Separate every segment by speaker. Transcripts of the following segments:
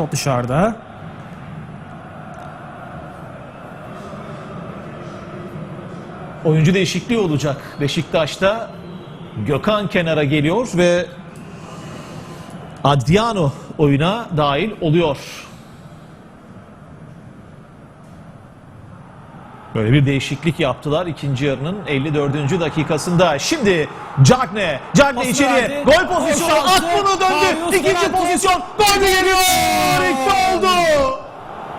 Speaker 1: Top dışarıda.
Speaker 2: Oyuncu değişikliği olacak Beşiktaş'ta. Gökhan kenara geliyor ve Adriano oyuna dahil oluyor. Böyle bir değişiklik yaptılar ikinci yarının 54. dakikasında. Şimdi Cagne, Cagne
Speaker 1: Pası
Speaker 2: içeriye
Speaker 1: verdi.
Speaker 2: gol pozisyonu at bunu döndü.
Speaker 1: Karius
Speaker 2: İkinci pozisyon gol geliyor. İki oldu.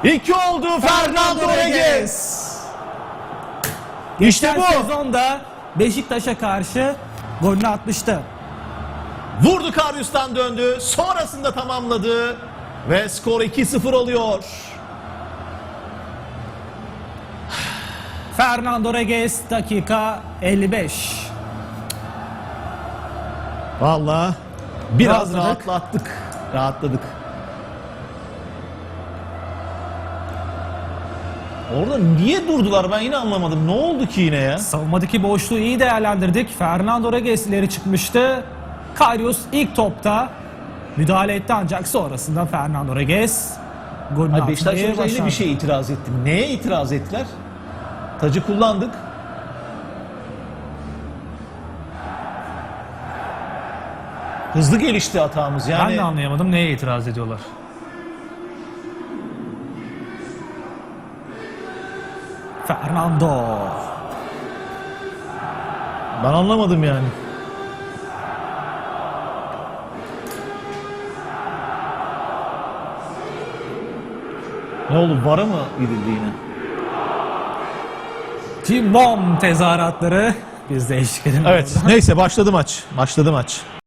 Speaker 2: İki oldu Fernando Reges. İşte bu.
Speaker 1: sezonda Beşiktaş'a karşı golünü atmıştı.
Speaker 2: Vurdu Karyus'tan döndü. Sonrasında tamamladı. Ve skor 2-0 oluyor.
Speaker 1: Fernando Reges dakika 55.
Speaker 2: Vallahi biraz
Speaker 1: Rahatladık.
Speaker 2: rahatlattık. Rahatladık. Orada niye durdular ben yine anlamadım. Ne oldu ki yine ya?
Speaker 1: Savunmadaki boşluğu iyi değerlendirdik. Fernando Reges ileri çıkmıştı. Karius ilk topta müdahale etti ancak sonrasında Fernando Reges golünü
Speaker 2: Ay Beşiktaş
Speaker 1: başardı.
Speaker 2: bir şey itiraz ettim. Neye itiraz ettiler? Tacı kullandık. Hızlı gelişti hatamız yani.
Speaker 1: Ben de anlayamadım neye itiraz ediyorlar. Fernando.
Speaker 2: Ben anlamadım yani. Ne oldu? Vara mı gidildi yine?
Speaker 1: Cimbom tezahüratları biz de eşlik edelim.
Speaker 2: Evet. Neyse başladı maç. Başladı maç.